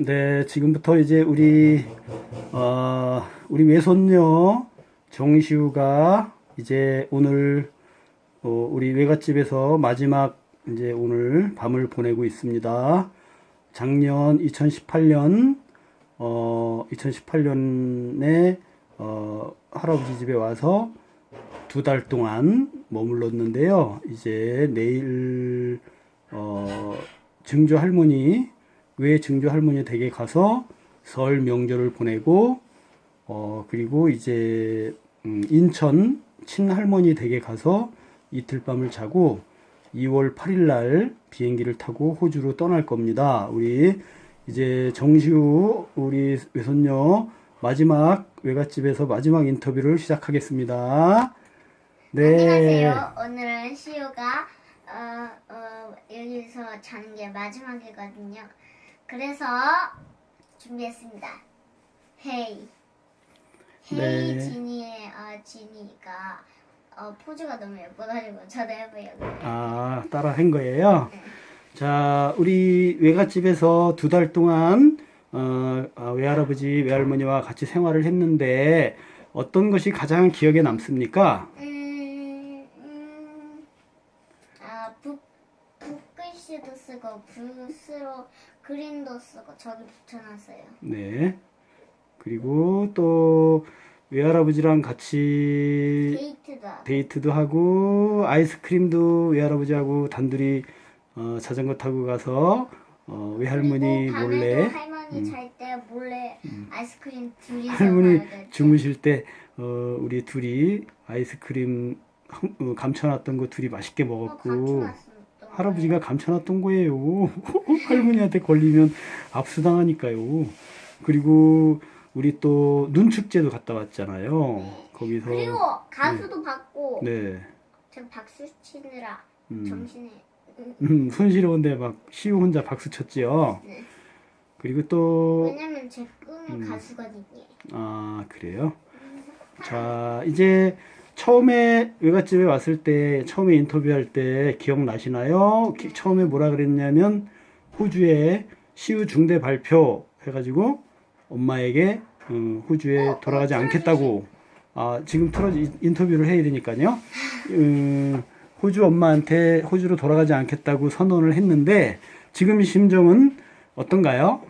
네, 지금부터 이제 우리 어, 우리 외손녀 정시우가 이제 오늘 어, 우리 외갓집에서 마지막 이제 오늘 밤을 보내고 있습니다. 작년 2018년 어, 2018년에 어, 할아버지 집에 와서 두 달 동안 머물렀는데요. 이제 내일 어, 증조 할머니 외 증조 할머니 댁에 가서 설 명절을 보내고 어 그리고 이제 음, 인천 친할머니 댁에 가서 이틀 밤을 자고 2월 8일 날 비행기를 타고 호주로 떠날 겁니다. 우리 이제 정시우 우리 외손녀 마지막 외갓집에서 마지막 인터뷰를 시작하겠습니다. 네. 안녕하세요. 오늘은 시우가 어, 어, 여기서 자는 게 마지막이거든요. 그래서 준비했습니다. 헤이. 헤이 네. 지니의 어, 지니가 어, 포즈가 너무 예뻐가지고 저도 해보려고요. 아, 따라 한 거예요. 자, 우리 외갓집에서 두 달 동안 어, 아, 외할아버지, 외할머니와 같이 생활을 했는데 어떤 것이 가장 기억에 남습니까? 음, 음, 아, 붓, 붓글씨도 쓰고 붓으로 그림도 쓰고 저기 붙여놨어요. 네. 그리고 또 외할아버지랑 같이 데이트도 하고. 데이트도 하고 아이스크림도 외할아버지하고 단둘이 어, 자전거 타고 가서 어, 외할머니 그리고 밤에도 몰래 음. 할머니 잘때 몰래 아이스크림 둘이서 할머니 먹어야 돼. 주무실 때 어, 우리 둘이 아이스크림 한- 어, 감춰놨던 거 둘이 맛있게 어, 먹었고 감춰놨어, 또. 할아버지가 감춰놨던 거예요. 할머니한테 걸리면 압수당하니까요. 그리고 우리 또 눈축제도 갔다 왔잖아요. 거기서 그리고 가수도 받고 네저 박수 치느라 음. 정신에 음, 손시러운데 막 시우 혼자 박수 쳤지요. 네. 그리고 또 왜냐면 제 꿈이 음. 가수거든요. 아, 그래요? 자, 이제 처음에 외갓집에 왔을 때, 처음에 인터뷰할 때 기억나시나요? 기- 처음에 뭐라 그랬냐면, 호주에 시우 중대 발표 해가지고, 엄마에게, 음, 호주에 어, 돌아가지 어, 않겠다고, 아, 지금 틀어, 인터뷰를 해야 되니까요. 음, 호주 엄마한테 호주로 돌아가지 않겠다고 선언을 했는데, 지금 심정은 어떤가요?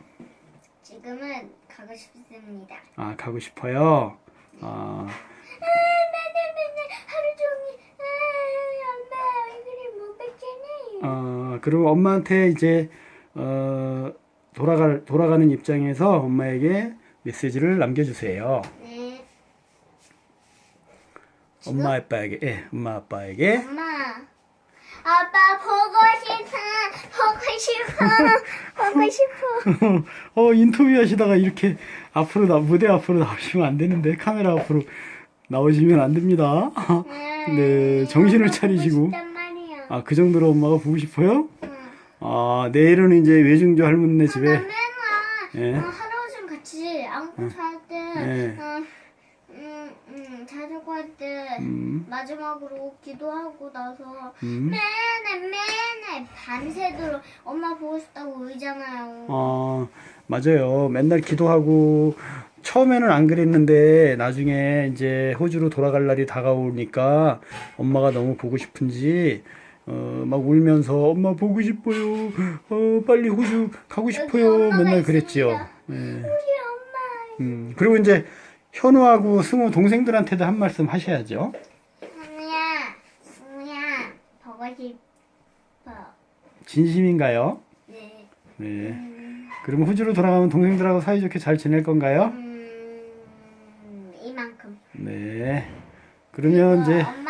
지금은 가고 싶습니다. 아, 가고 싶어요. 아, 어, 그리고 엄마한테 이제, 어, 돌아갈, 돌아가는 입장에서 엄마에게 메시지를 남겨주세요. 네. 엄마 아빠에게, 예, 엄마 아빠에게. 엄마. 아빠 보고 싶어. 보고 싶어. 보고 싶어. 어, 인터뷰 하시다가 이렇게 앞으로, 나, 무대 앞으로 나오시면 안 되는데, 카메라 앞으로 나오시면 안 됩니다. 네, 정신을 차리시고. 아, 그 정도로 엄마가 보고 싶어요? 응. 아, 내일은 이제 외중조 할머니네 집에, 나 맨날 예. 어, 할아버지랑 같이 안고 잘 때, 네. 어, 음, 음, 자전거 할 때, 음, 마지막으로 기도하고 나서 음. 맨날 맨날 밤새도록 엄마 보고 싶다고 울잖아요. 어, 맞아요. 맨날 기도하고, 처음에는 안 그랬는데, 나중에 이제 호주로 돌아갈 날이 다가오니까, 엄마가 너무 보고 싶은지, 어, 막 울면서, 엄마 보고 싶어요. 어, 빨리 호주 가고 싶어요. 맨날 그랬지요. 예. 엄마. 음, 그리고 이제, 현우하고 승우 동생들한테도 한 말씀 하셔야죠. 승우야, 승우야, 보고 싶어. 진심인가요? 네. 네. 음, 그럼 호주로 돌아가면 동생들하고 사이좋게 잘 지낼 건가요? 음, 이만큼. 네. 그러면 이제, 엄마랑 아빠는 이만큼.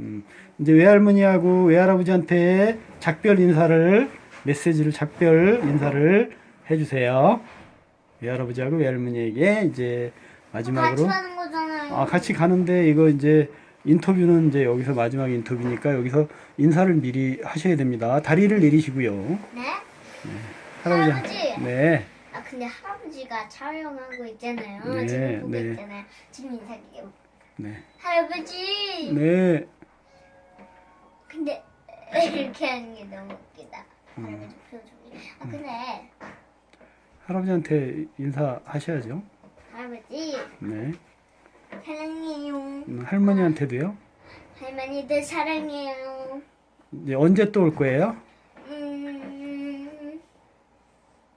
음, 이제 외할머니하고 외할아버지한테 작별 인사를 메시지를 작별 인사를 해주세요. 외할아버지하고 외할머니에게 이제 같이 마지막으로 가는 거잖아요. 아 같이 가는데 이거 이제 인터뷰는 이제 여기서 마지막 인터뷰니까 여기서 인사를 미리 하셔야 됩니다. 다리를 내리시고요. 네? 할아버지. 할아버지. 네. 아 근데 할아버지가 촬영하고 있잖아요. 네, 지금 보고 네. 있잖아요. 지금 인사드려요. 네. 할아버지. 네. 근데 이렇게 하는 게 너무 웃기다. 할아버지 표정이. 아 근데 할아버지한테 인사하셔야죠. 할아버지 네. 사랑해요. 음, 할머니한테도요. 할머니들 사랑해요. 이제 언제 또 올 거예요? 음,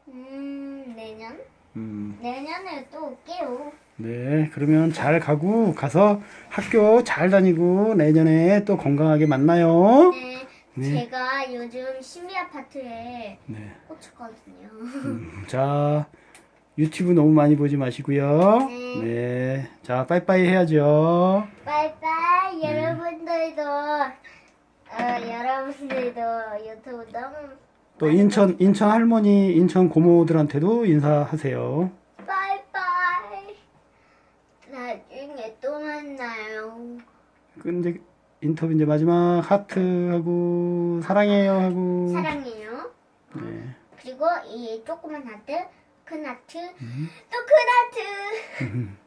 음 내년 음, 내년에 또 올게요. 네. 그러면 잘 가고 가서 학교 잘 다니고 내년에 또 건강하게 만나요. 네, 네. 제가 요즘 신비 아파트에 네. 꽂혔거든요. 자, 유튜브 너무 많이 보지 마시고요. 네. 네. 자, 빠이빠이 해야죠. 빠이빠이 네. 여러분들도 어, 여러분들도 유튜브 너무 또 인천 인천 할머니, 인천 고모들한테도 인사하세요. 빠이빠이 나중에 또 만나요. 근데 인터뷰 이제 마지막 하트하고 사랑해요 하고 사랑해요. 네. 그리고 이 조그만 하트, 큰 하트, 또 큰 하트.